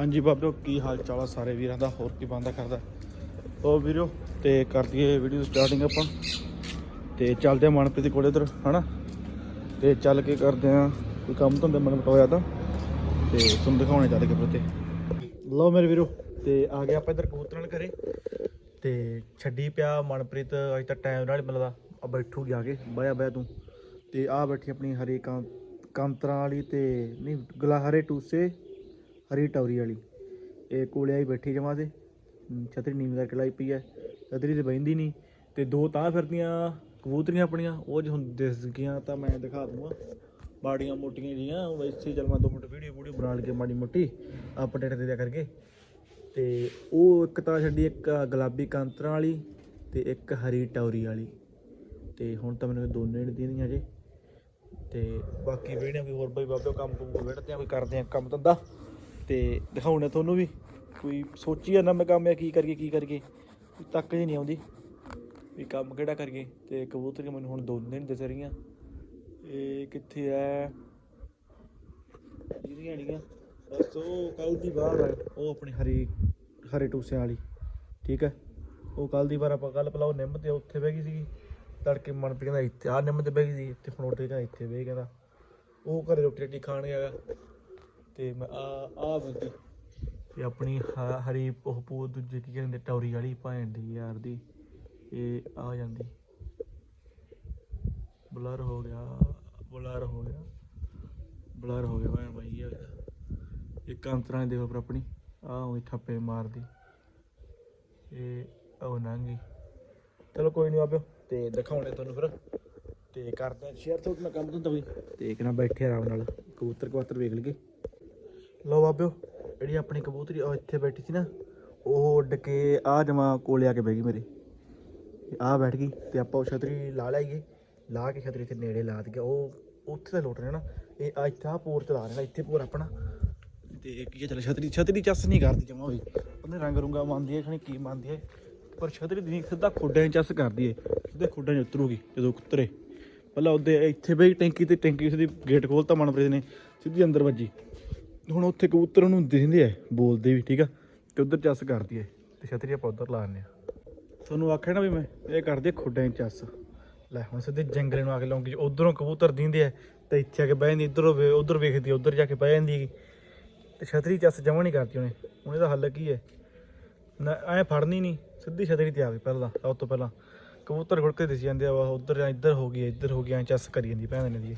ਹਾਂਜੀ ਬਾਬਿਓ ਕੀ ਹਾਲ ਚਾਲ ਆ ਸਾਰੇ ਵੀਰਾਂ ਦਾ? ਹੋਰ ਕੀ ਬੰਦਾ ਕਰਦਾ? ਉਹ ਵੀਰੋ, ਤੇ ਕਰ ਦਈਏ ਵੀਡੀਓ ਸਟਾਰਟਿੰਗ ਆਪਾਂ। ਤੇ ਚੱਲਦੇ ਆ ਮਨਪ੍ਰੀਤ ਦੇ ਕੋਲੇ ਉਧਰ ਹਨਾ? ਤੇ ਚੱਲ ਕੇ ਕਰਦੇ ਆ ਕੋਈ ਕੰਮ ਧੰਦੇ ਮਨ ਮਟੋਇਆ ਤਾਂ। ਤੇ ਤੁਹਾਨੂੰ ਦਿਖਾਉਣੇ ਚੱਲ ਕੇ ਫਿਰ ਲਓ ਮੇਰੇ ਵੀਰੋ, ਤੇ ਆ ਗਿਆ ਆਪਾਂ ਇਧਰ ਕਬੂਤਰਾਂ ਨਾਲ ਘਰੇ। ਤੇ ਛੱਡੀ ਪਿਆ ਮਨਪ੍ਰੀਤ, ਅਜੇ ਤੱਕ ਟਾਈਮ ਨਾਲ ਮਿਲਦਾ। ਆ ਬੈਠੂਗੀ ਆ ਕੇ ਬਾਇਆ ਬਾਇਆ ਤੂੰ। ਤੇ ਆ ਬੈਠੀ ਆਪਣੀ ਹਰੇ ਕਾਂ ਕਾਂਤਰਾਂ ਵਾਲੀ ਤੇ, ਨਹੀਂ ਗਲਾਹਰੇ ਟੂਸੇ। ਹਰੀ ਟੌਰੀ ਵਾਲੀ। ਇਹ ਕੋਲੇ ਆਈ ਬੈਠੀ ਜਮਾ ਤੇ। ਹਮ, ਛਤਰੀ ਨੀਵੀਂ ਕਰਕੇ ਲਾਈ ਪਈ ਐ। ਛਤਰੀ ਤੇ ਬਹਿੰਦੀ ਨਹੀਂ ਤੇ ਦੋ ਤਾਂ ਫਿਰਦੀਆਂ ਕਬੂਤਰੀਆਂ ਆਪਣੀਆਂ। ਉਹ ਜੇ ਹੁਣ ਦਿਸ ਗਈਆਂ ਤਾਂ ਮੈਂ ਦਿਖਾ ਦੂੰਗਾ। ਬਾੜੀਆਂ ਮੋਟੀਆਂ ਜੀਆਂ ਵੈਸੇ ਹੀ ਮੈਂ ਦੋ ਮਿੰਟ ਵੀਡੀਓ ਵੀਡੀਓ ਬਣਾ ਲਈਏ ਮਾੜੀ ਮੋਟੀ। ਅਪਡੇਟ ਦੇ ਦਿਆ ਕਰਕੇ ਤੇ ਉਹ ਇੱਕ ਤਾਂ ਛੱਡੀ ਇੱਕ ਗੁਲਾਬੀ ਕਾਂਤਰਾਂ ਵਾਲੀ ਤੇ ਇੱਕ ਹਰੀ ਟੌਰੀ ਵਾਲੀ। ਤੇ ਹੁਣ ਤਾਂ ਮੈਨੂੰ ਦੋਨੇ ਨਹੀਂ ਦੇਣੀਆਂ ਜੇ। ਤੇ ਬਾਕੀ ਵੇੜਿਆਂ ਵੀ ਹੋਰ ਬਈ ਬਾਬੇ ਕੰਮ ਕੁਮ ਵੇੜਦੇ ਆ ਕੋਈ ਕਰਦੇ ਆ ਕੰਮ ਧੰਦਾ। ਤੇ ਦਿਖਾਉਣਾ ਤੁਹਾਨੂੰ ਵੀ। ਕੋਈ ਸੋਚੀ ਜਾਂਦਾ ਮੈਂ ਕੰਮ ਆ ਕੀ ਕਰੀਏ ਕੀ ਕਰੀਏ। ਕੋਈ ਤੱਕ ਹੀ ਨਹੀਂ ਆਉਂਦੀ। ਵੀ ਕੰਮ ਕਿਹੜਾ ਕਰੀਏ। ਤੇ ਕਬੂਤਰੀਆਂ ਮੈਨੂੰ ਹੁਣ ਦੋ ਦਿਨ ਦਿਸ ਰਹੀਆਂ। ਇਹ ਕਿੱਥੇ ਐ? ਜਿਹੜੀਆਂ ਜਿਹੜੀਆਂ ਬਸ ਉਹ ਕੱਲ ਦੀ ਬਾਹਰ ਹੈ ਉਹ ਆਪਣੀ ਹਰੀ, ਹਰੇ ਟੂਸਿਆਂ ਵਾਲੀ। ਠੀਕ ਹੈ ਉਹ ਕੱਲ ਦੀ ਵਾਰ ਆਪਾਂ ਕੱਲ ਪਲਾਉ ਨਿੰਮ ਤੇ ਉੱਥੇ ਬਹਿ ਗਈ ਸੀਗੀ। ਤੜਕੇ ਮਨਪ੍ਰੀਤ ਕਹਿੰਦਾ ਇੱਥੇ ਆ ਨਿੰਮ ਤੇ ਬਹਿ ਗਈ ਸੀ। ਇੱਥੇ ਫਨੋਟੇ ਕਹਿੰਦਾ ਇੱਥੇ ਬਹਿ ਕਹਿੰਦਾ। ਉਹ ਘਰੇ ਰੋਟੀ ਰੋਟੀ ਖਾਣ ਗਿਆ। ਤੇ ਮੈਂ ਆ ਆ ਬੰਦੀ ਤੇ ਆਪਣੀ ਹ- ਹਰੀ ਉਹ ਪੂ ਦੂਜੇ ਕੀ ਕਹਿੰਦੇ ਟੌਰੀ ਵਾਲੀ ਭੈਣ ਦੀ ਯਾਰ ਦੀ ਇਹ ਆ ਜਾਂਦੀ। ਬਲਰ ਹੋ ਗਿਆ ਬਲਰ ਹੋ ਗਿਆ ਬਲਰ ਹੋ ਗਿਆ ਭੈਣ ਭਾਈ ਇਹ ਇੱਕ ਅੰਤਰਾਂ ਦੇਖੋ ਪਰ ਆਪਣੀ ਆ ਉਹ ਠੱਪੇ ਮਾਰਦੀ। ਇਹ ਉਹ ਨੰਗੀ। ਚਲੋ ਕੋਈ ਨਹੀਂ ਆਬਿਓ ਤੇ ਦਿਖਾਉਣੇ ਤੁਹਾਨੂੰ ਫਿਰ। ਤੇ ਕਰਦੇ ਆ ਸ਼ੇਅਰ ਤੁਹਾਡੇ ਨਾਲ ਕੰਮ ਵੀ। ਤੇ ਇੱਕ ਨਾ ਬੈਠੇ ਆਰਾਮ ਨਾਲ ਕਬੂਤਰ ਕਬੂਤਰ ਵੇਖ ਲਈਏ। ਲਓ ਬਾਬਿਓ, ਜਿਹੜੀ ਆਪਣੀ ਕਬੂਤਰੀ ਉਹ ਇੱਥੇ ਬੈਠੀ ਸੀ ਨਾ, ਉਹ ਉੱਡ ਕੇ ਆ ਜਮਾ ਕੋਲੇ ਆ ਕੇ ਬਹਿ ਗਈ ਮੇਰੇ। ਆ ਬੈਠ ਗਈ ਤੇ ਆਪਾਂ ਉਹ ਛਤਰੀ ਲਾ ਲਈਏ। ਲਾ ਕੇ ਛਤਰੀ ਤੇ ਨੇੜੇ ਲਾ ਦਈਏ ਉਹ ਉੱਥੇ ਤਾਂ ਲੁੱਟ ਰਿਹਾ ਨਾ। ਇਹ ਆ ਇੱਥੇ ਆ ਪੋਰ ਚਲਾ ਰਿਹਾ ਇੱਥੇ ਪੋਰ ਆਪਣਾ। ਤੇ ਕੀ ਚੱਲ ਛਤਰੀ ਛਤਰੀ ਚੱਸ ਨਹੀਂ ਕਰਦੀ ਜਮਾ ਹੋਈ ਉਹਨੇ ਰੰਗ ਰੁੰਗਾ ਮੰਨਦੀ ਹੈ, ਖਣੀ ਕੀ ਮੰਨਦੀ ਹੈ। ਪਰ ਛਤਰੀ ਦੀ ਸਿੱਧਾ ਖੁੱਡਾਂ 'ਚ ਚੱਸ ਕਰਦੀ ਹੈ। ਸਿੱਧੇ ਖੁੱਡਾਂ 'ਚ ਉਤਰੂਗੀ, ਜਦੋਂ ਉਤਰੇ ਪਹਿਲਾਂ ਉਹਦੇ ਇੱਥੇ ਬਈ ਟੈਂਕੀ ਤੇ ਟੈਂਕੀ ਦੀ ਗੇਟ ਖੋਲਤਾ ਮਨਪ੍ਰੀਤ ਨੇ, ਸਿੱਧੀ ਅੰਦਰ ਵੱਜੀ। ਹੁਣ ਉੱਥੇ ਕਬੂਤਰ ਨੂੰ ਦਿਖਦੇ ਆ, ਬੋਲਦੇ ਵੀ, ਠੀਕ ਆ? ਤੇ ਉਧਰ ਚੱਸ ਕਰਦੀ ਐ ਤੇ ਛਤਰੀ ਆਪਾਂ ਉਧਰ ਲਾ ਦਿੰਦੇ ਆ। ਤੁਹਾਨੂੰ ਆਖਿਆ ਨਾ ਵੀ ਮੈਂ ਇਹ ਕਰਦੇ ਖੁੱਡਾਂ 'ਚ ਚੱਸ ਲੈ, ਹੁਣ ਸਿੱਧੇ ਜੰਗਲੇ ਨੂੰ ਆ ਕੇ ਲਾਉਂਗੀ। ਉਧਰੋਂ ਕਬੂਤਰ ਦਿੰਦੇ ਆ ਤੇ ਇੱਥੇ ਆ ਕੇ ਬਹਿ ਜਾਂਦੀ, ਇਧਰੋਂ ਉਧਰ ਵੇਖਦੀ, ਉਧਰ ਜਾ ਕੇ ਬਹਿ ਜਾਂਦੀ ਹੈਗੀ। ਤੇ ਛਤਰੀ ਚੱਸ ਜਮਾ ਨਹੀਂ ਕਰਦੀ ਉਹਨੇ। ਹੁਣ ਇਹਦਾ ਹੱਲ ਕੀ ਹੈ? ਨਾ, ਐ ਫੜਨੀ ਨਹੀਂ। ਸਿੱਧੀ ਛਤਰੀ ਤੇ ਆ ਗਈ ਪਹਿਲਾਂ, ਸਭ ਤੋਂ ਪਹਿਲਾਂ। ਕਬੂਤਰ ਗੁੜਕੇ ਦਿਸ ਜਾਂਦੇ ਆ ਉਧਰ ਜਾਂ ਇੱਧਰ ਹੋ ਗਈ ਇੱਧਰ ਹੋ ਗਈ ਐ ਚੱਸ ਕਰੀ ਜਾਂਦੀ, ਭੈਣ ਨੇ ਦੀ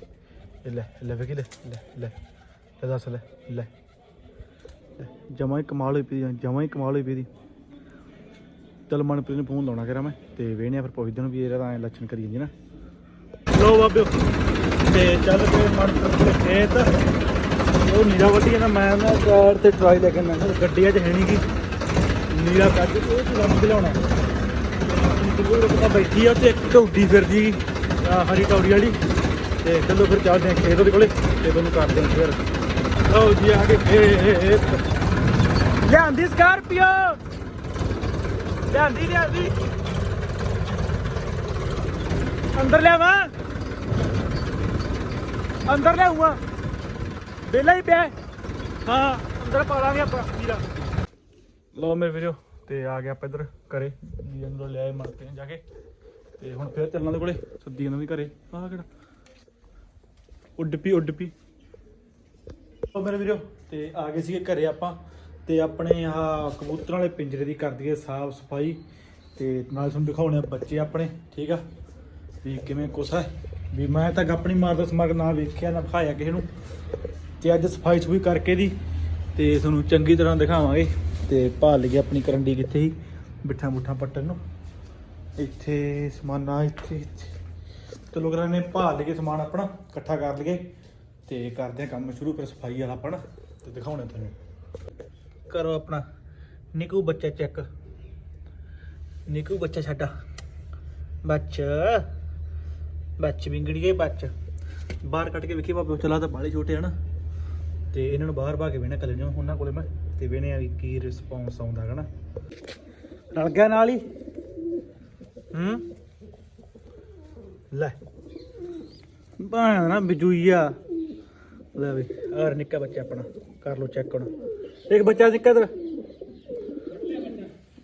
ਲੈ ਲੈ ਵੇਖੀ, ਲੈ ਲੈ ਲੈ। ਲੈ ਦੱਸ ਲੈ ਲੈ। ਜਮਾ ਹੀ ਕਮਾਲ ਹੋਈ ਪਈ ਜਮਾ ਹੀ ਕਮਾਲ ਹੋਈ ਪਈ ਦੀ। ਚਲ ਮਨਪ੍ਰੀਤ ਨੂੰ ਫੋਨ ਲਾਉਣਾ ਕਰਾਂ ਮੈਂ, ਤੇ ਵੇਹਨੇ ਫਿਰ ਪੁੱਛਦੇ ਨੂੰ ਵੀ ਇਹਦਾ ਐ ਲੱਛਣ ਕਰੀ ਜਾਂਦੀ ਨਾ। ਲੋ ਬਾਬਿਓ, ਤੇ ਚੱਲ ਪਏ ਮਨਪ੍ਰੀਤ ਦੇ ਖੇਤ। ਉਹ ਨੀਰਾ ਵੱਢੀ ਨਾ, ਮੈਂ ਨਾ ਕਾਰ ਤੇ ਟਰਾਈ ਲੈ ਕੇ ਮੈਂ ਗੱਡੀ ਅੱਜ ਹੈ ਨਹੀਂ ਗੀ। ਨੀਰਾ ਕੱਢ ਕੇ ਉਹ ਚੀਜ਼ਾਂ ਲਾਉਣਾ ਬੈਠੀ ਆ ਤੇ ਇੱਕ ਢੌਡੀ ਫਿਰਦੀ ਹਰੀ ਟੌੜੀ ਵਾਲੀ। ਤੇ ਚਲੋ ਫਿਰ ਚੱਲਦੇ ਆ ਖੇਤ ਉਹਦੇ ਕੋਲੇ, ਤੇ ਤੁਹਾਨੂੰ ਕਰਦੇ ਆ ਫਿਰ। ਲਿਆਂਦੀ ਸਕਾਰਪੀਓ ਲਿਆਂਦੀ ਲਿਆਂਦੀ ਅੰਦਰ ਲਿਆਵਾਂ ਅੰਦਰ ਲਿਆਉਂਗਾ ਵਿਹਲਾ ਹੀ ਪਿਆ ਹੈ। ਹਾਂ ਅੰਦਰ ਪਾ ਲਾਂਗੇ ਆਪਾਂ ਵੀਰਾ ਲਓ ਮੇਰੇ ਵੀਰੋ ਤੇ ਆ ਗਿਆ ਆਪਾਂ ਇੱਧਰ ਘਰੇ ਜੀ ਅੰਦਰ ਲਿਆਏ ਮਾਰਤੇ ਜਾ ਕੇ ਤੇ ਹੁਣ ਫੇਰ ਚੱਲਣਾ ਦੇ ਕੋਲੇ ਸੱਦੀ ਇਹਨਾਂ ਵੀ ਘਰੇ ਆਹ ਕਿਹੜਾ ਉੱਡ ਪੀ ਉੱਡ ਪੀ ਲਓ ਮੇਰੇ ਵੀਰੋ, ਤੇ ਆ ਗਏ ਸੀਗੇ ਘਰੇ ਆਪਾਂ, ਤੇ ਆਪਣੇ ਆਹ ਕਬੂਤਰਾਂ ਵਾਲੇ ਪਿੰਜਰੇ ਦੀ ਕਰ ਦਈਏ ਸਾਫ਼ ਸਫ਼ਾਈ, ਤੇ ਨਾਲ ਤੁਹਾਨੂੰ ਦਿਖਾਉਣੇ ਆ ਬੱਚੇ ਆਪਣੇ, ਠੀਕ ਆ? ਵੀ ਕਿਵੇਂ ਕੁਛ ਹੈ ਵੀ ਮੈਂ ਤਾਂ ਆਪਣੀ ਮਾਰਦਾ ਸਮਗ ਨਾ ਵੇਖਿਆ, ਨਾ ਵਿਖਾਇਆ ਕਿਸੇ ਨੂੰ, ਤੇ ਅੱਜ ਸਫ਼ਾਈ ਸੁਫਾਈ ਕਰਕੇ ਦੀ, ਤੇ ਤੁਹਾਨੂੰ ਚੰਗੀ ਤਰ੍ਹਾਂ ਦਿਖਾਵਾਂਗੇ, ਤੇ ਭਾਲ ਲਈ ਆਪਣੀ ਕਰੰਡੀ ਕਿੱਥੇ ਸੀ ਬਿੱਠਾ ਮੁੱਠਾ ਪੱਟਣ ਨੂੰ। ਇੱਥੇ ਸਮਾਨਾ ਇੱਥੇ ਇੱਥੇ। ਚਲੋ ਕਰਾਂ ਨੇ ਭਾਲ ਲਈਏ ਸਮਾਨ ਆਪਣਾ, ਇਕੱਠਾ ਕਰ ਲਈਏ। ਤੇ ਕਰਦੇ ਆ ਕੰਮ ਸ਼ੁਰੂ, ਫਿਰ ਸਫ਼ਾਈ ਵਾਲਾ ਆਪਣਾ ਤੇ ਦਿਖਾਉਣੇ ਤੁਹਾਨੂੰ। ਕਰੋ ਆਪਣਾ। ਨਿਕੂ ਬੱਚਾ ਚੈੱਕ ਨਿਕੂ ਬੱਚਾ ਛੱਡਾ। ਬੱਚ। ਬੱਚ ਵਿੰਗੜੀਏ ਬੱਚ। ਬਾਹਰ ਕੱਢ ਕੇ ਵੇਖੀ ਬਾਬੇ ਚਲਾ ਤਾਂ ਬਾਲੇ ਛੋਟੇ ਹਨ ਤੇ ਇਹਨਾਂ ਨੂੰ ਬਾਹਰ ਪਾ ਕੇ ਵੇਣਾ ਕੱਲੇ ਨੂੰ, ਉਹਨਾਂ ਕੋਲੇ ਮੈਂ। ਤੇ ਵੇਣੇ ਆ ਵੀ ਕੀ ਰਿਸਪੌਂਸ ਆਉਂਦਾ ਹੈਗਾ ਰਲ ਗਿਆ ਨਾਲ ਹੀ। ਹੂੰ? ਲੈ। ਬਾਣਾ ਨਾ ਬਿਜੂਈਆ ਲੈ ਵੀ। ਆਰ ਨਿੱਕਾ ਬੱਚਾ ਆਪਣਾ, ਕਰ ਲੋ ਚੈੱਕ ਹੁਣ। ਇੱਕ ਬੱਚਾ ਨਿੱਕਾ ਇਧਰ।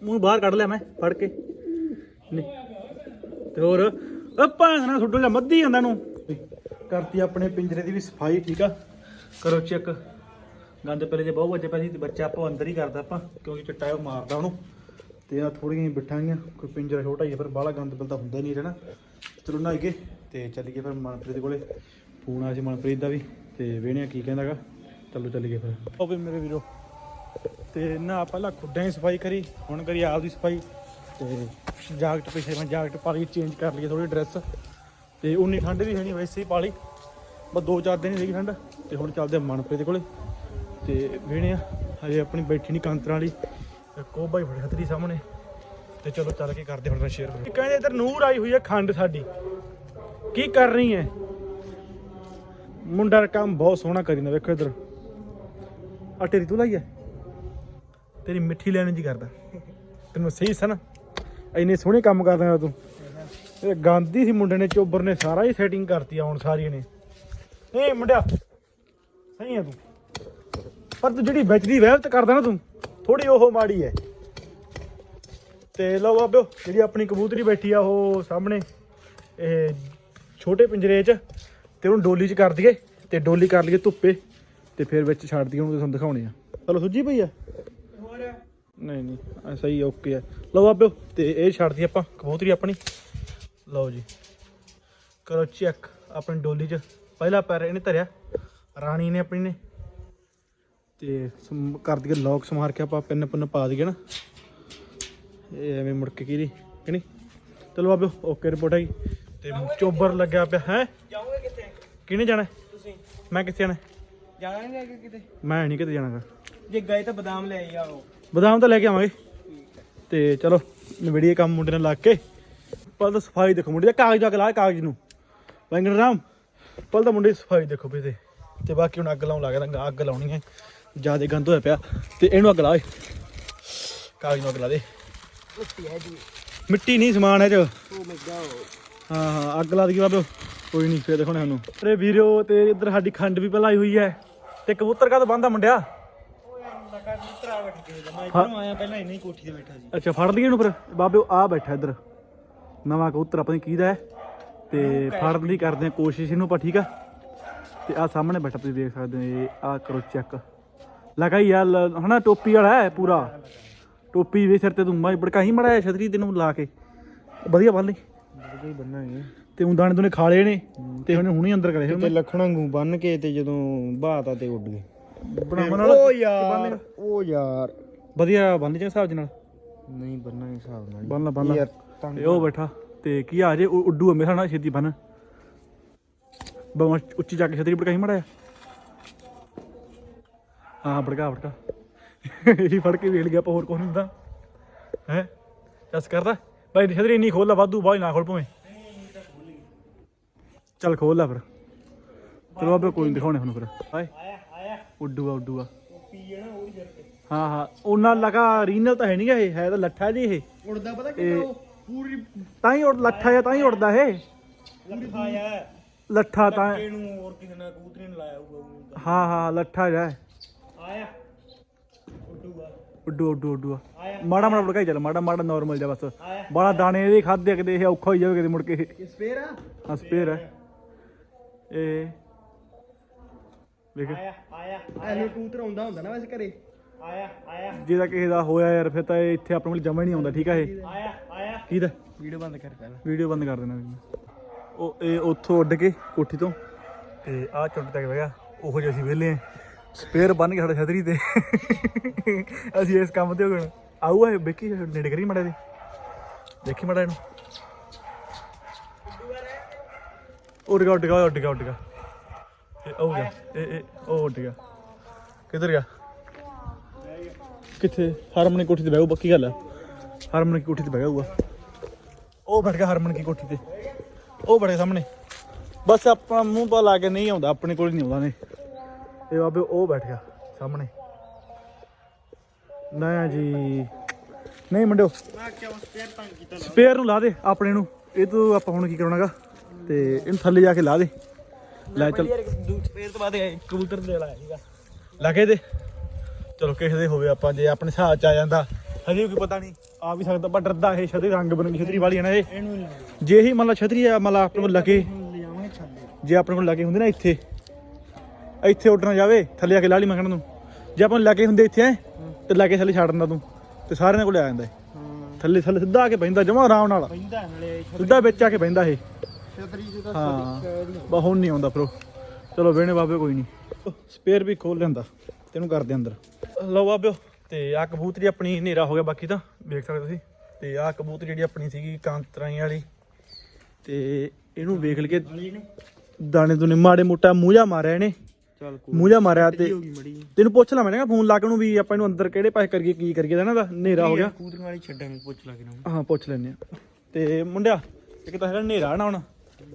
ਮੂੰਹ ਬਾਹਰ ਕੱਢ ਲਿਆ ਮੈਂ, ਫੜ ਕੇ। ਤੇ ਹੋਰ ਆਪਾਂ ਨਾ ਛੁੱਟੋ ਜਾਂ ਮੱਧੀ ਜਾਂਦਾ ਨੂੰ। ਕਰਤੀ ਆਪਣੇ ਪਿੰਜਰੇ ਦੀ ਵੀ ਸਫ਼ਾਈ, ਠੀਕ ਆ? ਕਰੋ ਚੈੱਕ ਗੰਦ ਪਹਿਲੇ ਜੇ ਬਹੁਤ ਵੱਜੇ ਪੈ ਸੀ, ਤੇ ਬੱਚਾ ਆਪਾਂ ਅੰਦਰ ਹੀ ਕਰਦਾ ਆਪਾਂ, ਕਿਉਂਕਿ ਚਿੱਟਾ ਉਹ ਮਾਰਦਾ ਉਹਨੂੰ। ਤੇ ਆ ਥੋੜੀਆਂ ਹੀ ਬਿਠਾਂਗੀਆਂ ਕੋਈ ਪਿੰਜਰਾ ਛੋਟਾ ਹੀ ਆ ਫਿਰ ਬਾਹਲਾ ਗੰਦ ਬਿਲਦਾ ਹੁੰਦਾ ਨਹੀਂ ਰਹਿਣਾ। ਚਲੋ ਨਹਾਈ ਗਏ ਤੇ ਚੱਲੀਏ ਫਿਰ ਮਨਪ੍ਰੀਤ ਕੋਲੇ। ਫੋਨ ਆ ਸੀ ਮਨਪ੍ਰੀਤ ਦਾ ਵੀ। ਤੇ ਵੇਹਣਿਆ ਕੀ ਕਹਿੰਦਾਗਾ ਚਲੋ ਚੱਲੀਏ ਫਿਰ। ਉਹ ਵੀ ਮੇਰੇ ਵੀਰੋ। ਤੇ ਨਾ ਪਹਿਲਾਂ ਖੁੱਡਾਂ ਦੀ ਸਫ਼ਾਈ ਕਰੀ, ਹੁਣ ਕਰੀ ਆਪ ਦੀ ਸਫ਼ਾਈ। ਤੇ ਜਾਕਟ ਪਿੱਛੇ ਮੈਂ ਜਾਕਟ ਪਾ ਲਈ ਚੇਂਜ ਕਰ ਲਈ ਥੋੜੀ ਡਰੈਸ ਤੇ ਉਨੀ ਠੰਡ ਵੀ ਹੈ ਨਹੀਂ ਵੈਸੇ ਹੀ ਪਾ ਲਈ। ਬਸ ਦੋ ਚਾਰ ਦਿਨ ਹੀ ਰਹੀ ਠੰਡ, ਤੇ ਹੁਣ ਚੱਲਦੇ ਆ ਦੇ ਕੋਲੇ। ਤੇ ਵੇਣੇ ਆ, ਹਜੇ ਆਪਣੀ ਬੈਠੀ ਨਹੀਂ ਕਾਂਤਰਾਂ ਵਾਲੀ। ਕੋ ਬਾਈ ਫੜੇ ਖਤਰੀ ਸਾਹਮਣੇ। ਤੇ ਚਲੋ ਚੱਲ ਕੇ ਕਰਦੇ ਹੁਣ ਸ਼ੇਅਰ ਕਹਿੰਦੇ ਇੱਧਰ ਨੂਰ ਆਈ ਹੋਈ ਹੈ ਖੰਡ ਸਾਡੀ। ਕੀ ਕਰ ਰਹੀ ਹੈ ਮੁੰਡਾ ਦਾ ਕੰਮ ਬਹੁਤ ਸੋਹਣਾ ਕਰੀ ਨਾ ਵੇਖੋ ਇਧਰ। ਆ ਤੇਰੀ ਤੂੰ ਲਾਈ ਹੈ ਤੇਰੀ ਮਿੱਠੀ ਲੈਣ ਜੀ ਕਰਦਾ। ਤੈਨੂੰ ਸਹੀ ਸਨ ਇੰਨੇ ਸੋਹਣੇ ਕੰਮ ਕਰਦਾ ਤੂੰ। ਇਹ ਗਾਂਧੀ ਸੀ ਮੁੰਡੇ ਨੇ, ਚੋਬਰ ਨੇ ਸਾਰਾ ਹੀ ਸੈਟਿੰਗ ਕਰਤੀ ਆ ਹੁਣ ਸਾਰੀ ਨੇ। ਏ ਮੁੰਡਿਆ, ਸਹੀ ਆ ਤੂੰ। ਪਰ ਤੂੰ ਜਿਹੜੀ ਵਿੱਚ ਦੀ ਵਹਿਬਤ ਕਰਦਾ ਨਾ ਤੂੰ ਥੋੜੀ ਉਹ ਮਾੜੀ ਹੈ ਤੇ ਲਓ ਬਾਬਿਓ, ਜਿਹੜੀ ਆਪਣੀ ਕਬੂਤਰੀ ਬੈਠੀ ਆ ਉਹ ਸਾਹਮਣੇ, ਇਹ ਛੋਟੇ ਪਿੰਜਰੇ 'ਚ। ਤੇ ਉਹਨੂੰ ਡੋਲੀ 'ਚ ਕਰ ਦਈਏ ਤੇ ਡੋਲੀ ਕਰ ਲਈਏ ਧੁੱਪੇ ਤੇ ਫਿਰ ਵਿੱਚ ਛੱਡ ਦਈਏ ਉਹਨੂੰ ਤੁਹਾਨੂੰ ਦਿਖਾਉਣੇ ਆ। ਚਲੋ ਸੁੱਜੀ ਪਈ ਆ? ਨਹੀਂ ਨਹੀਂ ਆ ਸਹੀ ਓਕੇ ਆ। ਲਓ ਬਾਬਿਓ ਤੇ ਇਹ ਛੱਡ ਦਈਏ ਆਪਾਂ ਕਬੂਤਰੀ ਆਪਣੀ। ਲਓ ਜੀ। ਕਰੋ ਚੈੱਕ ਆਪਣੀ ਡੋਲੀ 'ਚ। ਪਹਿਲਾ ਪੈਰ ਇਹਨੇ ਧਰਿਆ ਰਾਣੀ ਨੇ ਆਪਣੀ ਨੇ। ਤੇ ਸਮ- ਕਰ ਦਈਏ ਲੌਕ ਸਮਾਰ ਕੇ ਆਪਾਂ ਪਿੰਨ ਪੁੰਨ ਪਾ ਦਈਏ ਨਾ। ਇਹ ਐਵੇਂ ਮੁੜ ਕੇ ਕੀ ਨਹੀਂ ਕਿ ਨਹੀਂ ਚਲੋ ਬਾਬਿਓ ਓਕੇ ਰਿਪੋਰਟ ਹੈਗੀ। ਤੇ ਚੋਬਰ ਲੱਗਿਆ ਪਿਆ ਹੈ? ਜਾਓਗੇ ਕਿੱਥੇ? ਕਿਹਨੇ ਜਾਣਾ? ਤੁਸੀਂ। ਮੈਂ ਕਿੱਥੇ ਜਾਣਾ? ਜਾਣਾ ਨਹੀਂ ਹੈਗਾ ਕਿਤੇ? ਮੈਂ ਨਹੀਂ ਕਿਤੇ ਜਾਣਾਗਾ ਜੇ ਗਏ ਤਾਂ ਬਦਾਮ ਲੈ ਆਓ। ਬਦਾਮ ਤਾਂ ਲੈ ਕੇ ਆਵਾਂਗੇ। ਤੇ ਚਲੋ ਨਵੀੜੀਏ ਕੰਮ ਮੁੰਡੇ ਨਾਲ ਲੱਗ ਕੇ। ਪਹਿਲਾਂ ਤਾਂ ਸਫ਼ਾਈ ਦੇਖੋ ਮੁੰਡੇ ਦਾ ਕਾਗਜ਼ ਲਾ ਕਾਗਜ਼ ਨੂੰ। ਵੈਂਗਣ ਰਾਮ। ਪਹਿਲਾਂ ਤਾਂ ਮੁੰਡੇ ਸਫ਼ਾਈ ਦੇਖੋ ਵੀ ਤੇ। ਤੇ ਬਾਕੀ ਹੁਣ ਅੱਗ ਲਾਉਣ ਲੱਗ ਰਿਹਾ ਅੱਗ ਲਾਉਣੀ ਹੈ। ਜ਼ਿਆਦਾ ਗੰਦ ਹੋਇਆ ਪਿਆ। ਤੇ ਇਹਨੂੰ ਅੱਗ ਲਾ ਓਏ। ਕਾਗਜ਼ ਨੂੰ ਅੱਗ ਲਾ ਦੇ। ਕੁੱਤੀ ਹੈ ਜੀ। ਮਿੱਟੀ ਨਹੀਂ ਸਮਾਨ ਹੈ ਚ। ਹਾਂ ਹਾਂ ਅੱਗ ਲਾ ਦਈਏ ਬਾਬਿਓ ਕੋਈ ਨਹੀਂ ਫੇਰ ਦੇਖੋਣੇ ਸਾਨੂੰ ਅਰੇ ਵੀਰੋ, ਤੇ ਇੱਧਰ ਸਾਡੀ ਖੰਡ ਵੀ ਪਹਿਲਾਂ ਹੋਈ ਹੈ। ਤੇ ਕਬੂਤਰ ਕਦ ਬੰਦਾ ਮੁੰਡਿਆ? ਅੱਛਾ, ਫੜ ਲਈਏ ਇਹਨੂੰ ਫਿਰ। ਬਾਬਿਓ ਆ ਬੈਠਾ ਇੱਧਰ। ਨਵਾਂ ਕਬੂਤਰ, ਪਤਾ ਨਹੀਂ ਕਿਹਦਾ ਹੈ। ਤੇ ਫੜਨ ਦੀ ਕਰਦੇ ਆ ਕੋਸ਼ਿਸ਼ ਇਹਨੂੰ ਆਪਾਂ, ਠੀਕ ਆ? ਤੇ ਆ ਸਾਹਮਣੇ ਬੈਠਾ, ਤੁਸੀਂ ਦੇਖ ਸਕਦੇ ਹੋ, ਇਹ ਆ ਕਰੋ ਚੈੱਕ। ਲਗਾਈ ਆ, ਲ- ਹਨਾ, ਟੋਪੀ ਵਾਲਾ ਹੈ ਪੂਰਾ। ਟੋਪੀ ਵੀ ਸਿਰ ਤੇ ਤੂੰ ਮੈਂ ਬੜਕਾਈ ਮੜਾ ਛਤਰੀ ਤੈਨੂੰ ਲਾ ਕੇ। ਵਧੀਆ ਬੰਨ ਲਈ। ਕੋਈ ਬੰਨਾਂਗੇ ਤੇ ਉਹ ਦਾਣੇ ਦੁਨੇ ਖਾ ਲਏ ਨੇ ਤੇ ਹੁਣ ਹੁਣੀ ਅੰਦਰ ਕਰੇ ਤੇ ਲੱਖਣਾ ਗੂ ਬੰਨ ਕੇ ਤੇ ਜਦੋਂ ਬਾਤਾ ਤੇ ਉੱਡ ਗਏ ਨਾਲ ਓ ਯਾਰ ਵਧੀਆ ਬੰਨ ਜੇ ਹਿਸਾਬ ਦੇ ਨਾਲ। ਨਹੀਂ ਬੰਨਾਂਗੇ ਹਿਸਾਬ ਨਾਲ। ਬੰਨ ਲਾ ਬੰਨ ਲਾ। ਤੇ ਉਹ ਬੈਠਾ। ਤੇ ਕੀ ਆ ਜੇ ਉਹ ਉੱਡੂ ਮੇਰਾ ਨਾਲ ਛੇਤੀ ਬਨ ਬਸ ਉੱਚੀ ਜਾ ਕੇ ਛਤਰੀ ਹਾਂ ਬੜਕਾ ਇਹੀ ਫੜ ਕੇ ਆਪਾਂ ਹੋਰ ਨਹੀਂ ਹੁੰਦਾ। ਹੈ? ਚੱਸ ਕਰਦਾ। ਭਾਈ ਛਤਰੀ ਇੰਨੀ ਖੋਲ ਲਾ ਵਾਧੂ ਬਾਈ ਨਾ ਖੋਲ ਪਵੇਂ ਚੱਲ ਖੋਲ ਲਾ ਫਿਰ ਚਲੋ ਆਪੇ ਕੋਈ ਨਹੀਂ ਦਿਖਾਉਣੇ ਹੁਣ ਫਿਰ ਹਾਏ ਆਇਆ ਆਇਆ ਉੱਡੂ ਆ ਉੱਡੂ ਆ ਟੋਪੀ ਹੈ ਨਾ ਉਹਦੀ ਕਰਕੇ ਹਾਂ ਹਾਂ ਉਹਨਾਂ ਲਗਾ ਰੀਨਲ ਤਾਂ ਹੈ ਨਹੀਂ ਇਹ ਹੈ ਤਾਂ ਲੱਠਾ ਜੀ ਇਹ ਉੜਦਾ ਪਤਾ ਕਿੰਨਾ ਉਹ ਪੂਰੀ ਤਾਂ ਹੀ ਉੱਡ ਲੱਠਾ ਜਾਂ ਤਾਂ ਹੀ ਉੱਡਦਾ ਇਹ ਲੱਖਾ ਆ ਲੱਠਾ ਤਾਂ ਇਹਨੂੰ ਹੋਰ ਕਿਸੇ ਨੇ ਕਬੂਤਰੀ ਨੇ ਲਾਇਆ ਹੋਊਗਾ ਉਹਨੂੰ। ਹਾਂ ਹਾਂ ਲੱਠਾ ਜਾ ਆਇਆ ਉੱਡੂਗਾ ਉੱਡੂ ਉੱਡੂ ਉੱਡੂ। ਮਾੜਾ ਮਾੜਾ ਬੜਕਾਈ ਚੱਲ ਮਾੜਾ ਮਾੜਾ ਨਾਰਮਲ ਜਾ ਬਸ। ਬੜਾ ਦਾਣੇ ਇਹਦੇ ਖਾਦੇ ਕਿਤੇ ਇਹ ਔਖਾ ਹੋਈ ਜਾਵੇ ਕਿਤੇ ਮੁੜ ਕੇ ਇਹ ਸਪੇਰ ਆ? ਹਾਂ ਸਪੇਅਰ ਹੈ ਇਹ ਵੇਖ। ਆਇਆ ਆਇਆ ਆਇਆ। ਕਬੂਤਰ ਆਉਂਦਾ ਹੁੰਦਾ ਨਾ ਵੈਸੇ ਘਰੇ। ਆਇਆ ਆਇਆ। ਜਿਹਦਾ ਕਿਸੇ ਦਾ ਹੋਇਆ ਯਾਰ ਫਿਰ ਤਾਂ ਇਹ ਇੱਥੇ ਆਪਣੇ ਕੋਲ ਜਮਾ ਹੀ ਨਹੀਂ ਆਉਂਦਾ ਠੀਕ ਆ ਇਹ? ਆਇਆ ਆਇਆ। ਕਿਹਦਾ ਵੀਡੀਓ ਬੰਦ ਕਰ ਪਹਿਲਾਂ। ਵੀਡੀਓ ਬੰਦ ਕਰ ਦੇਣਾ ਵੀ। ਉਹ ਇਹ ਉੱਥੋਂ ਉੱਡ ਕੇ ਕੋਠੀ ਤੋਂ। ਤੇ ਆਹ ਚੁੰਡ ਤੱਕ ਵਗਾ ਉਹੋ ਜਿਹੇ ਅਸੀਂ ਵਿਹਲੇ ਆ। ਸਪੇਅਰ ਬੰਨ ਕੇ ਸਾਡੇ ਛਤਰੀ ਤੇ। ਅਸੀਂ ਇਸ ਕੰਮ ਤੇ ਹੋ ਗਏ ਆਊ ਆ ਬੇਕੀ ਨੇੜੇ ਕਰੀ ਮੜਾ ਦੇ ਦੇਖੀ ਮੜਾ ਇਹਨੂੰ। ਉੱਡ ਗਿਆ ਉੱਡ ਗਿਆ ਉੱਡ ਗਿਆ ਉੱਡ ਗਿਆ। ਇਹ ਉਹ ਗਿਆ। ਇਹ ਇਹ, ਉਹ ਉੱਡ ਗਿਆ। ਕਿੱਧਰ ਗਿਆ? ਕਿੱਥੇ? ਹਰਮਨ ਦੀ ਕੋਠੀ ਤੇ ਬਹਿ ਗਿਆ ਪੱਕੀ ਗੱਲ ਆ। ਹਰਮਨ ਦੀ ਕੋਠੀ ਤੇ ਬਹਿ ਗਿਆ ਉਹ ਬੈਠ ਗਿਆ ਹਰਮਨ ਕੀ ਕੋਠੀ ਤੇ। ਉਹ ਬੜੇ ਸਾਹਮਣੇ। ਬਸ ਆਪਾਂ ਮੂੰਹ ਪਾ ਲਾ ਕੇ ਨਹੀਂ ਆਉਂਦਾ, ਆਪਣੇ ਕੋਲ ਨਹੀਂ ਆਉਂਦਾ ਨੇ। ਇਹ ਬਾਬੇ ਉਹ ਬੈਠ ਗਿਆ ਸਾਹਮਣੇ। ਨਾ ਜੀ। ਨਹੀਂ ਮੁੰਡਿਓ ਮੈਂ ਕਿਹਾ ਸਪੇਰ ਤੰਗ ਕੀਤਾ ਸਪੇਅਰ ਨੂੰ ਲਾ ਦੇ ਆਪਣੇ ਨੂੰ। ਇਹ ਤੋਂ ਆਪਾਂ ਹੁਣ ਕੀ ਕਰਾਉਣਾਗਾ? ਤੇ ਇਹਨੂੰ ਥੱਲੇ ਜਾ ਕੇ ਲਾ ਦੇ। ਲੈ ਚੱਲ। ਸਪੇਰ ਤੋਂ ਬਾਅਦ ਇਹ ਕਬੂਤਰ ਦੇ ਲਾਇਆ ਸੀਗਾ ਲਾਗੇ ਦੇ। ਚਲੋ ਕਿਸੇ ਦੇ ਹੋਵੇ ਆਪਾਂ ਜੇ ਆਪਣੇ ਹਿਸਾਬ ਚ ਆ ਜਾਂਦਾ। ਹਜੇ ਕੋਈ ਪਤਾ ਨਹੀਂ ਆ ਵੀ ਸਕਦਾ ਪਰ ਡਰਦਾ ਇਹ ਛਤਰੀ ਰੰਗ ਬਰੰਗੀ ਛਤਰੀ ਵਾਲੀ ਹੈ ਨਾ ਇਹ। ਜੇ ਹੀ ਮੰਨ ਲਾ ਛਤਰੀ ਆ ਮੰਨ ਲਾ ਆਪਣੇ ਕੋਲ ਲੱਗੇ। ਜੇ ਆਪਣੇ ਕੋਲ ਲੱਗੇ ਹੁੰਦੇ ਨਾ ਇੱਥੇ। ਇੱਥੇ ਉੱਡਣਾ ਜਾਵੇ ਥੱਲੇ ਆ ਕੇ ਲਾਲੀ ਮੰਗਣ ਨੂੰ। ਜੇ ਆਪਾਂ ਲੱਗੇ ਹੁੰਦੇ ਇੱਥੇ ਐ ਤੇ ਲੱਗੇ ਥੱਲੇ ਛੱਡ ਦਿੰਦਾ ਤੂੰ। ਤੇ ਸਾਰਿਆਂ ਕੋਲ ਆ ਜਾਂਦਾ ਇਹ। ਥੱਲੇ ਥੱਲੇ ਸਿੱਧਾ ਆ ਕੇ ਬਹਿੰਦਾ ਜਮਾ ਆਰਾਮ ਨਾਲ। ਪੈਂਦਾ ਨਾਲੇ ਸਿੱਧਾ ਵਿੱਚ ਆ ਕੇ ਬਹਿੰਦਾ ਇਹ। ਛਤਰੀ ਹਾਂ। ਬਾ ਹੁਣ ਨਹੀਂ ਆਉਂਦਾ ਪ੍ਰੋ ਚਲੋ ਵੇਣੇ ਬਾਬੇ ਕੋਈ ਨਹੀਂ। ਸਪੇਅਰ ਵੀ ਖੋਲ ਲੈਂਦਾ ਤੈਨੂੰ ਕਰਦੇ ਅੰਦਰ। ਲਓ ਬਾਬਿਓ ਤੇ ਆ ਕਬੂਤਰੀ ਆਪਣੀ ਹਨੇਰਾ ਹੋ ਗਿਆ ਬਾਕੀ ਤਾਂ ਵੇਖ ਸਕਦੇ ਤੁਸੀਂ। ਤੇ ਆ ਕਬੂਤਰੀ ਜਿਹੜੀ ਆਪਣੀ ਸੀਗੀ ਕਾਂਤਰਾਈ ਵਾਲੀ। ਤੇ ਇਹਨੂੰ ਵੇਖ ਲਈਏ। ਦਾਣੇ ਦੁਨੇ ਮਾੜੇ ਮੋਟਾ ਮੂੰਹ ਜਾ ਮਾਰਿਆ ਇਹਨੇ। ਚੱਲ ਮੂੰਹ ਜਾ ਮਾਰਿਆ ਤੇ ਹੋ ਗਈ ਮੜੀ। ਤੈਨੂੰ ਪੁੱਛ ਲਾ ਮੈਂ ਫੋਨ ਲਾ ਕੇ ਨੂੰ ਵੀ ਆਪਾਂ ਇਹਨੂੰ ਅੰਦਰ ਕਿਹੜੇ ਪਾਸੇ ਕਰੀਏ ਕੀ ਕਰੀਏ ਦਾ ਨਾ ਦਾ ਹਨੇਰਾ ਹੋ ਗਿਆ। ਕੂਦਰੀਆਂ ਵਾਲੀ ਛੱਡਾਂਗੇ ਪੁੱਛ ਲਾ ਕੇ ਨਾ ਹਾਂ ਪੁੱਛ ਲੈਨੇ ਆ ਤੇ ਮੁੰਡਿਆ ਇੱਕ ਤਾਂ ਹੈਗਾ ਹਨੇਰਾ ਨਾ ਹੁਣ।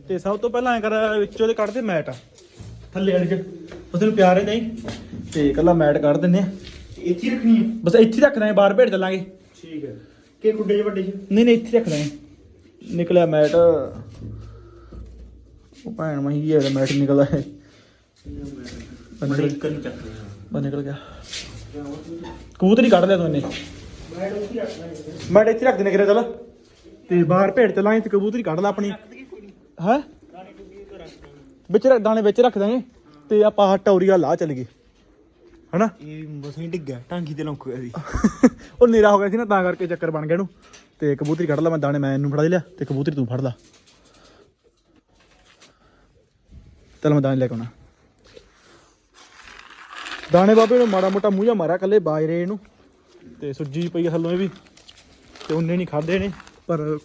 ਤੇ ਸਭ ਤੋਂ ਪਹਿਲਾਂ ਐ ਕਰ ਵਿੱਚੋਂ ਦੇ ਕੱਢ ਦੇ ਮੈਟ। ਥੱਲੇ ਵਾਲੇ ਚ। ਉਸ ਨੂੰ ਪਿਆਰੇ ਨਹੀਂ? ਤੇ ਇਕੱਲਾ ਮੈਟ ਕੱਢ ਦਿੰਨੇ ਆ ਇੱਥੇ ਹੀ ਰੱਖਣੀ ਹੈ? ਬਸ ਇੱਥੇ ਹੀ ਰੱਖ ਦਾਂਗੇ ਬਾਹਰ ਭੇਜ ਚੱਲਾਂਗੇ ਠੀਕ ਹੈ। ਕਿ ਖੁੱਡੇ ਚ ਵੱਡੇ ਚ ਨਹੀਂ ਨਹੀਂ ਇੱਥੇ ਹੀ ਰੱਖ ਦਾਂਗੇ। ਨਿਕਲਿਆ ਮੈਟ। ਉਹ ਭੈਣ ਮਹੀ ਇਹ ਮੈਟ ਨਿਕਲਦਾ ਹੈ। ਬਸ ਨਿਕਲ ਨਹੀਂ ਚੱਕਦੇ ਬਸ ਨਿਕਲ ਗਿਆ ਕਬੂਤਰ ਹੀ ਕੱਢ ਲਿਆ ਤੂੰ ਇਹਨੇ ਮੈਂ ਉੱਥੇ ਰੱਖਣਾ ਹੈ ਮੈਟ ਇੱਥੇ ਰੱਖ ਦੇਣੇ ਕਿਰੇ ਚੱਲ ਤੇ ਬਾਹਰ ਭੇਡ ਚੱਲਾਂਗੇ ਤੇ ਕਬੂਤਰ ਹੀ ਕੱਢ ਲਾ ਆਪਣੀ ਹੈ ਵਿੱਚ ਰੱਖ ਦਾਣੇ ਵਿੱਚ ਰੱਖ ਦਾਂਗੇ ਤੇ ਆਪਾਂ ਆਹ ਟੌਰੀਆ ਲਾ ਚੱਲ ਗਏ ਹਨਾ ਇਹ ਬਸ ਹੀ ਡਿੱਗਾ ਟਾਂਗੀ ਤੇ ਲੌਂਕ ਗਿਆ ਸੀ ਉਹ ਨੇਰਾ ਹੋ ਗਿਆ ਸੀ ਨਾ ਤਾਂ ਕਰਕੇ ਚੱਕਰ ਬਣ ਗਿਆ ਇਹਨੂੰ ਤੇ ਕਬੂਤਰੀ ਕੱਢ ਲਾ ਮੈਂ ਦਾਣੇ ਮੈਂ ਇਹਨੂੰ ਫੜਾ ਲਿਆ ਤੇ ਕਬੂਤਰੀ ਤੂੰ ਫੜ ਲਾ ਚੱਲ ਮੈਂ ਦਾਣੇ ਲੈ ਕੇ ਆਉਣਾ ਦਾਣੇ ਬਾਬੇ ਨੂੰ ਮਾੜਾ ਮੋਟਾ ਮੂੰਹ ਜਾ ਮਾਰਿਆ ਕੱਲੇ ਬਾਜਰੇ ਇਹਨੂੰ ਤੇ ਸੁੱਜੀ ਪਈ ਥੱਲੋਂ ਇਹ ਵੀ। ਤੇ ਉਹਨੇ ਨਹੀਂ ਖਾਦੇ ਨੇ ਪਰ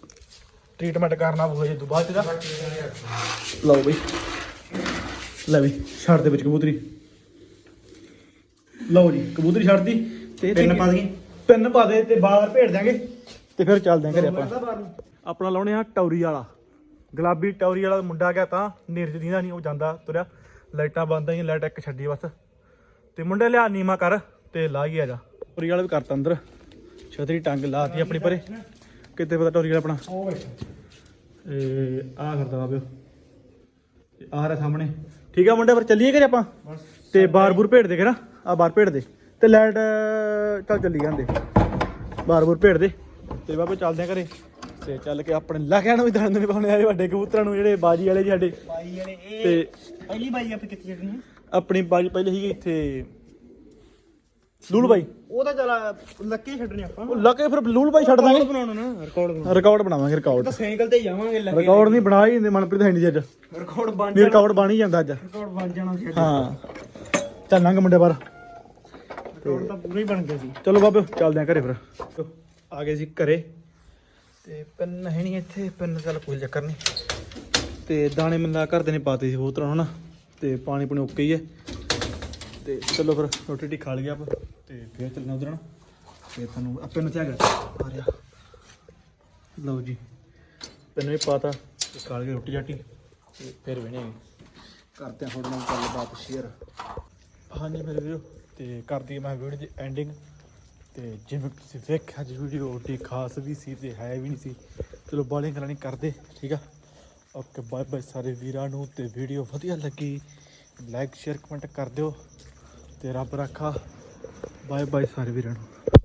ਟ੍ਰੀਟਮੈਂਟ ਕਰਨਾ ਪਊਗਾ ਜੇ ਦੁਬਾਰਾ ਚ ਦਾ। ਲਓ ਬਈ। ਲੈ ਵੀ ਛੱਡ ਦੇ ਵਿੱਚ ਕਬੂਤਰੀ। ਲਓ ਜੀ ਕਬੂਤਰੀ ਛੱਡਦੀ ਤੇ ਪਿੰਨ ਪਾ ਦਈਏ? ਪਿੰਨ ਪਾ ਦੇ ਤੇ ਬਾਹਰ ਭੇੜ ਦਾਂਗੇ ਤੇ ਫਿਰ ਚੱਲਦੇ ਆਂ ਘਰੇ ਆਪਾਂ। ਆਪਣਾ ਲਾਉਣੇ ਆ ਟੌਰੀ ਵਾਲਾ। ਗੁਲਾਬੀ ਟੌਰੀ ਵਾਲਾ ਮੁੰਡਾ ਗਿਆ ਤਾਂ ਨੇਰ ਚ ਦੀਦਾ ਨਹੀਂ ਉਹ ਜਾਂਦਾ ਤੁਰਿਆ। ਲਾਈਟਾਂ ਬੰਦ ਆਈਆਂ ਲਾਈਟ ਇੱਕ ਛੱਡੀ ਬਸ। ਤੇ ਮੁੰਡੇ ਲਿਆ ਨੀਮਾ ਕਰ ਤੇ ਲਾ ਹੀ ਆ ਜਾ। ਟੌਰੀ ਵਾਲਾ ਵੀ ਕਰਤਾ ਅੰਦਰ। ਛਤਰੀ ਟੰਗ ਲਾਤੀ ਆਪਣੀ ਪਰੇ। ਕਿਤੇ ਪਤਾ ਟੌਰੀ ਵਾਲਾ ਆਪਣਾ? ਇਹ ਆ ਕਰਦਾ ਬਾਬਿਓ ਤੇ ਆਹ ਰ ਸਾਹਮਣੇ। ਠੀਕ ਆ ਮੁੰਡੇ ਫਿਰ ਚੱਲੀਏ ਘਰੇ ਆਪਾਂ? ਤੇ ਬਾਰ ਬੂਰ ਭੇੜ ਦੇ ਕਰਾ ਆ ਬਾਰ ਭੇੜ ਦੇ। ਤੇ ਲਾਈਟ ਚੱਲ ਚੱਲੀ ਜਾਂਦੇ। ਬਾਰ ਬੂਰ ਭੇੜ ਦੇ। ਤੇ ਬਾਬੇ ਚੱਲਦੇ ਆ ਘਰੇ। ਤੇ ਚੱਲ ਕੇ ਆਪਣੇ ਲਾਖਿਆਂ ਨੂੰ ਵੀ ਦਾਣੇ ਪਾਉਣੇ ਆ। ਵੱਡੇ ਕਬੂਤਰਾਂ ਨੂੰ ਜਿਹੜੇ ਬਾਜੀ ਵਾਲੇ ਜੀ ਸਾਡੇ। ਬਾਈ ਵਾਲੇ ਇਹ ਤੇ ਪਹਿਲੀ ਬਾਈ ਆਪਾਂ ਕਿੱਥੇ ਛੱਡਣੀ ਆਪਣੀ ਬਾਜੀ ਪਹਿਲੇ ਸੀਗੀ ਇੱਥੇ ਲੂਲ ਬਾਈ। ਉਹ ਤਾਂ ਚਲਾ ਲੱਕੇ ਛੱਡਣੇ ਆਪਾਂ। ਉਹ ਲੱਕੇ ਫਿਰ ਲੂਲ ਬਾਈ ਛੱਡ ਦਾਂਗੇ। ਬਣਾਉਣਾ ਨਾ ਰਿਕਾਰਡ ਬਣਾਉਣਾ। ਰਿਕਾਰਡ ਬਣਾਵਾਂਗੇ ਰਿਕਾਰਡ ਤਾਂ ਸਾਈਕਲ ਤੇ ਜਾਵਾਂਗੇ ਲੱਗੇ ਰਿਕਾਰਡ ਨਹੀਂ ਬਣਾ ਹੀ ਦਿੰਦੇ ਮਨਪ੍ਰੀਤ ਹੈ ਨਹੀਂ ਅੱਜ। ਰਿਕਾਰਡ ਬਣ ਵੀ ਰਿਕਾਰਡ ਬਣ ਹੀ ਜਾਂਦਾ ਅੱਜ। ਰਿਕਾਰਡ ਬਣ ਜਾਣਾ ਸੀ ਹਾਂ। ਚੱਲ ਲੰਘ ਮੁੰਡੇ ਬਾਹਰ। ਰਿਕਾਰਡ ਤਾਂ ਪੂਰਾ ਹੀ ਬਣ ਗਿਆ ਸੀ। ਚਲੋ ਬਾਬੇ ਚੱਲਦੇ ਆ ਘਰੇ ਫਿਰ। ਆ ਗਏ ਸੀ ਘਰੇ। ਤੇ ਪੈਨ ਹੈ ਨਹੀਂ ਇੱਥੇ ਪੈਨ ਚੱਲ ਕੋਈ ਚੱਕਰ ਨਹੀਂ ਤੇ ਦਾਣੇ ਮੰਦਾ ਘਰ ਦੇ ਨੇ ਪਾਤੇ ਸੀ ਕਬੂਤਰਾਂ ਨੂੰ ਨਾ ਤੇ ਪਾਣੀ ਪੁਣੀ ਓਕੇ ਹੀ ਹੈ। ਤੇ ਚਲੋ ਫਿਰ ਰੋਟੀ ਟੀ ਖਾ ਲਿਆ ਆਪਾਂ ਤੇ ਫਿਰ ਚੱਲਣਾ ਉਧਰ ਨਾ ਤੇ ਤੁਹਾਨੂੰ ਆਪੇ ਨੂੰ ਚਾਹ ਆ ਰਿਹਾ। ਲਓ ਜੀ, ਤੈਨੂੰ ਵੀ ਪਾਤਾ ਤੇ ਖਾ ਲਈਏ ਰੋਟੀ ਜਾਟੀ ਤੇ ਫਿਰ ਵੇਣੇ ਕਰਦੇ ਆ ਤੁਹਾਡੇ ਨਾਲ ਗੱਲਬਾਤ ਸ਼ੇਅਰ ਹਾਂਜੀ ਮੇਰੇ ਵੀਰੋ, ਤੇ ਕਰਦੀ ਮੈਂ ਵੀਡੀਓ ਦੀ ਐਂਡਿੰਗ ਤੇ ਜਿਵੇਂ ਤੁਸੀਂ ਵੇਖਿਆ ਜੀ ਵੀਡੀਓ ਓਡੀ ਖਾਸ ਵੀ ਸੀ ਤੇ ਹੈ ਵੀ ਨਹੀਂ ਸੀ। ਚਲੋ ਬਾਲੀਆਂ ਗੱਲਾਂ ਕਰਦੇ, ਠੀਕ ਆ? ਓਕੇ, ਬਾਏ ਬਾਏ ਸਾਰੇ ਵੀਰਾਂ ਨੂੰ ਤੇ ਵੀਡੀਓ ਵਧੀਆ ਲੱਗੀ ਲਾਈਕ ਸ਼ੇਅਰ ਕਮੈਂਟ ਕਰ ਦਿਓ ਤੇ ਰੱਬ ਰੱਖਾ। ਬਾਏ ਬਾਏ ਸਾਰੇ ਵੀਰਾਂ ਨੂੰ।